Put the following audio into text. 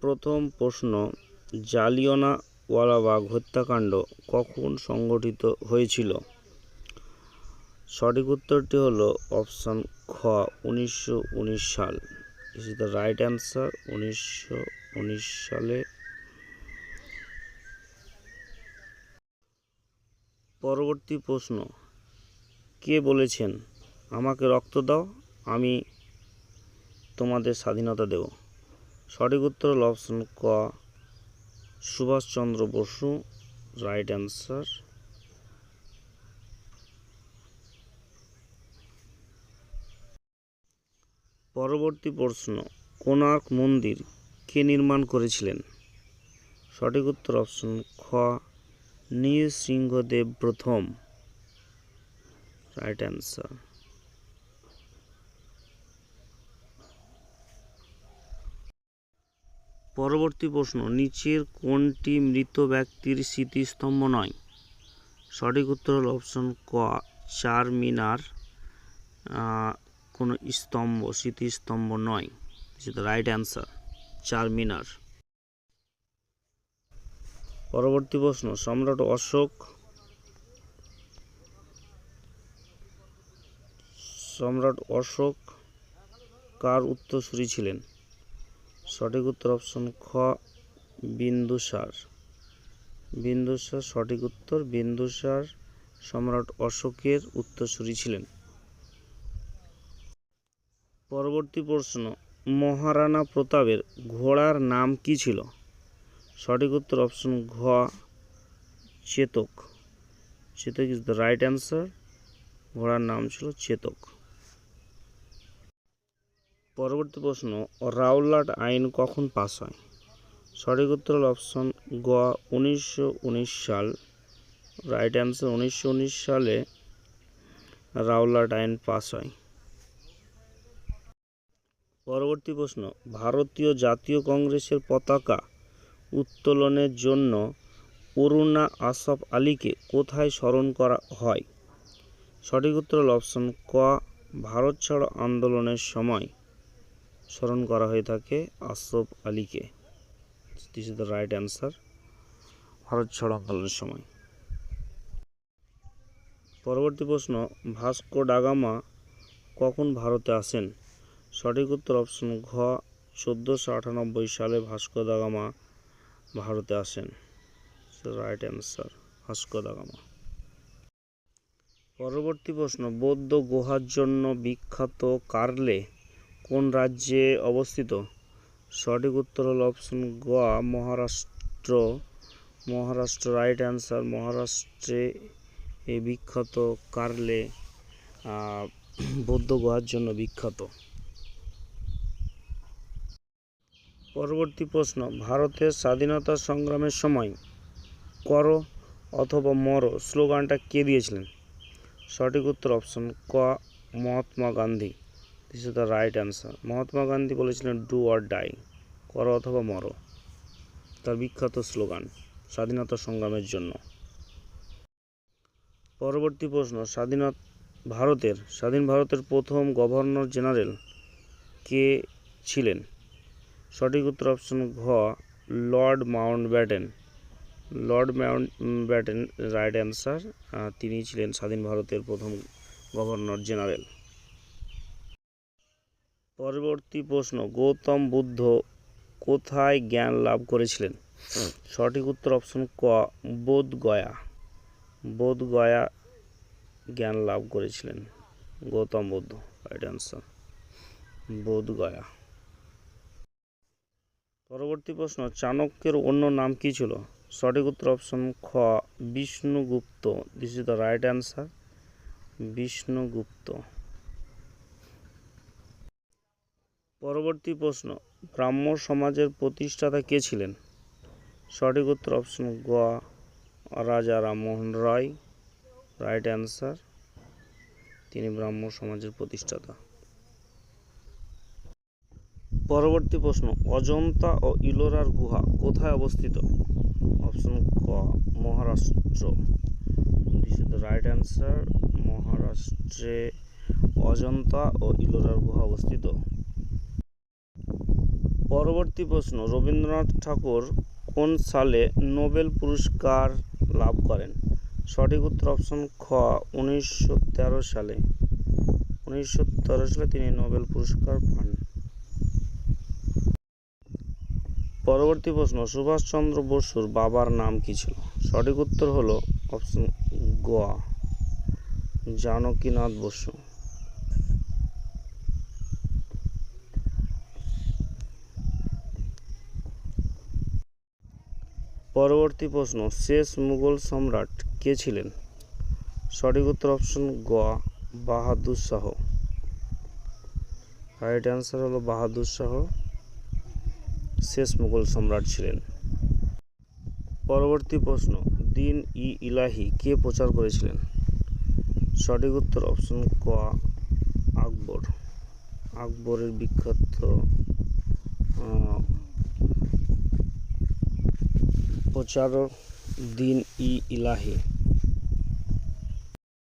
প্রথম প্রশ্ন, জালিয়ানওয়ালাবাগ হত্যাকাণ্ড কখন সংঘটিত হয়েছিল? সঠিক উত্তরটি হলো অপশান খ, উনিশশো উনিশ সাল। ইস দ্য রাইট অ্যান্সার উনিশশো উনিশ সালে। পরবর্তী প্রশ্ন, কে বলেছেন, আমাকে রক্ত দাও, আমি তোমাদের স্বাধীনতা দেব সঠিক উত্তর হল অপশন ক। সুভাষচন্দ্র বসু রাইট অ্যান্সার পরবর্তী প্রশ্ন, কোণার্ক মন্দির কে নির্মাণ করেছিলেন? সঠিক উত্তর অপশন খ, নৃসিংহদেব প্রথম। রাইট অ্যান্সার পরবর্তী প্রশ্ন, নিচের কোনটি মৃত ব্যক্তির স্মৃতিস্তম্ভ নয়? সঠিক উত্তর হল অপশন ক, চার মিনার কোনো স্তম্ভ, স্মৃতিস্তম্ভ নয়। দ্য রাইট অ্যান্সার চার মিনার। পরবর্তী প্রশ্ন, সম্রাট অশোক সম্রাট অশোক কার উত্তরসূরি ছিলেন? সঠিক উত্তর অপশন খ, বিন্দুসার। বিন্দুসার সঠিক উত্তর, বিন্দুসার সম্রাট অশোকের উত্তরসূরি ছিলেন। পরবর্তী প্রশ্ন, মহারানা প্রতাপের ঘোড়ার নাম কি ছিল? সঠিক উত্তর অপশন ঘ, Chetak. Chetak is the right answer ঘোড়ার নাম ছিল চেতক। পরবর্তী প্রশ্ন, রাওলাট আইন কখন পাস হয়? সঠিক উত্তর হল অপশন গ, উনিশশো উনিশ সাল। রাইট অ্যান্সার, উনিশশো উনিশ সালে রাওলাট আইন পাস হয়। পরবর্তী প্রশ্ন, ভারতীয় জাতীয় কংগ্রেসের পতাকা উত্তোলনের জন্য অরুণা আসফ আলীকে কোথায় স্মরণ করা হয়? সঠিক উত্তর হল অপশন ক, ভারত ছাড়ো আন্দোলনের সময়। স্মরণ করা হয়ে থাকে আসফ আলীকে। This is the right answer Bharat ছাড়ো আন্দোলনের সময়। পরবর্তী প্রশ্ন ভাস্কো ডাগামা কখন ভারতে আসেন? সঠিক উত্তর অপশন ঘ চোদ্দোশো আটানব্বই সালে ভাস্কো দাগামা ভারতে আসেন। রাইট অ্যান্সার ভাস্কো দাগামা পরবর্তী প্রশ্ন বৌদ্ধ গুহার জন্য বিখ্যাত কার্লে কোন রাজ্যে অবস্থিত? সঠিক উত্তর হল option Goa Maharashtra. Maharashtra right answer মহারাষ্ট্রে এই বিখ্যাত কার্লে বৌদ্ধ গুহার জন্য বিখ্যাত। পরবর্তী প্রশ্ন, ভারতের স্বাধীনতা সংগ্রামের সময় করো অথবা মরো স্লোগানটা কে দিয়েছিলেন? সঠিক উত্তর অপশন ক, Mahatma Gandhi. This is the right answer Mahatma Gandhi বলেছিলেন ডু অর ডাই করো অথবা মরো। তার বিখ্যাত স্লোগান, স্বাধীনতা সংগ্রামের জন্য। পরবর্তী প্রশ্ন, স্বাধীনতা ভারতের, স্বাধীন ভারতের প্রথম গভর্নর জেনারেল কে ছিলেন? সঠিক উত্তর অপশন ঘ, Lord Mountbatten Lord Mountbatten right answer তিনি ছিলেন স্বাধীন ভারতের প্রথম গভর্নর জেনারেল। পরবর্তী প্রশ্ন, গৌতম বুদ্ধ কোথায় জ্ঞান লাভ করেছিলেন? সঠিক উত্তর অপশন ক, বোধগয়া। বোধগয়া জ্ঞান লাভ করেছিলেন গৌতম বুদ্ধ, রাইট অ্যান্সার। বোধগয়া। পরবর্তী প্রশ্ন, চাণক্যের অন্য নাম কি ছিল? সঠিক উত্তর অপশন খ, Vishnugupta. This is the right answer Vishnugupta. পরবর্তী প্রশ্ন, ব্রাহ্ম সমাজের প্রতিষ্ঠাতা কে ছিলেন? সঠিক উত্তর অপশন গ, রাজা রামমোহন রায়। রাইট অ্যান্সার তিনি ব্রাহ্ম সমাজের প্রতিষ্ঠাতা। পরবর্তী প্রশ্ন, অজন্তা ও ইলোরার গুহা কোথায় অবস্থিত? অপশন ক, মহারাষ্ট্র। রাইট অ্যান্সার মহারাষ্ট্রে অজন্তা ও ইলোরার গুহা অবস্থিত। পরবর্তী প্রশ্ন, রবীন্দ্রনাথ ঠাকুর কোন সালে নোবেল পুরস্কার লাভ করেন? সঠিক উত্তর অপশন খ, উনিশশো তেরো সালে। উনিশশো তেরো সালে তিনি নোবেল পুরস্কার পান। পরবর্তী প্রশ্ন, সুভাষচন্দ্র বসুর বাবার নাম কি ছিল? সঠিক উত্তর হলো অপশন গ, জানকীনাথ বসু। পরবর্তী প্রশ্ন, শেষ মুঘল সম্রাট কে ছিলেন? সঠিক উত্তর অপশন গ, বাহাদুর শাহ। রাইট অ্যান্সার হলো বাহাদুর শাহ। শেষ মুঘল সম্রাট ছিলেন। পরবর্তী প্রশ্ন, দিন ই ইলাহি কে প্রচার করেছিলেন? সঠিক উত্তর অপশন ক, আকবর। আকবরের বিখ্যাত আহ, প্রচারক দিন ই ইলাহি